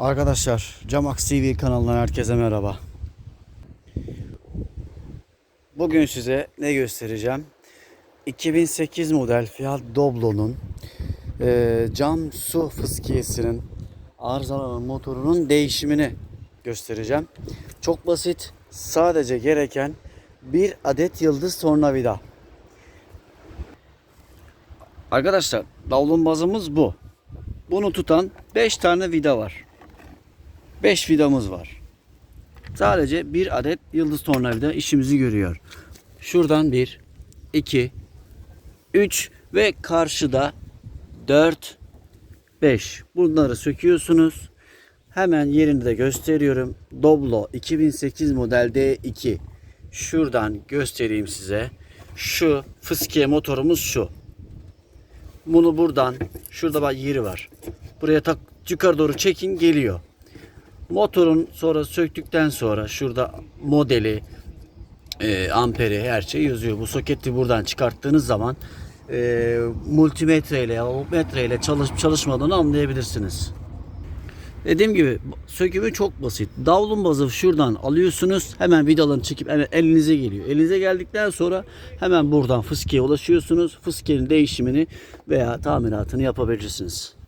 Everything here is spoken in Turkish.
Arkadaşlar Camax TV kanalından herkese merhaba. Bugün size ne göstereceğim? 2008 model Fiat Doblo'nun eee, cam su fıskiyesinin arızalanan motorunun değişimini göstereceğim. Çok basit. Sadece gereken bir adet yıldız tornavida. Arkadaşlar davlumbazımız bu. Bunu tutan 5 tane vida var. 5 vidamız var. Sadece bir adet yıldız tornavida işimizi görüyor. Şuradan 1, 2, 3 ve karşıda 4, 5. Bunları söküyorsunuz. Hemen yerini de gösteriyorum. Doblo 2008 model D2. Şuradan göstereyim size. Şu fıskiye motorumuz şu. Bunu buradan şurada bak yeri var. Buraya tak yukarı doğru çekin geliyor. Motorun sonra söktükten sonra şurada modeli, e, amperi her şey yazıyor. Bu soketi buradan çıkarttığınız zaman e, multimetre ile voltmetre ile çalışıp çalışmadığını anlayabilirsiniz. Dediğim gibi sökümü çok basit. Davlumbazı şuradan alıyorsunuz. Hemen vidalarını çekip elinize geliyor. Elinize geldikten sonra hemen buradan fıskiye ulaşıyorsunuz. Fıskiyenin değişimini veya tamiratını yapabilirsiniz.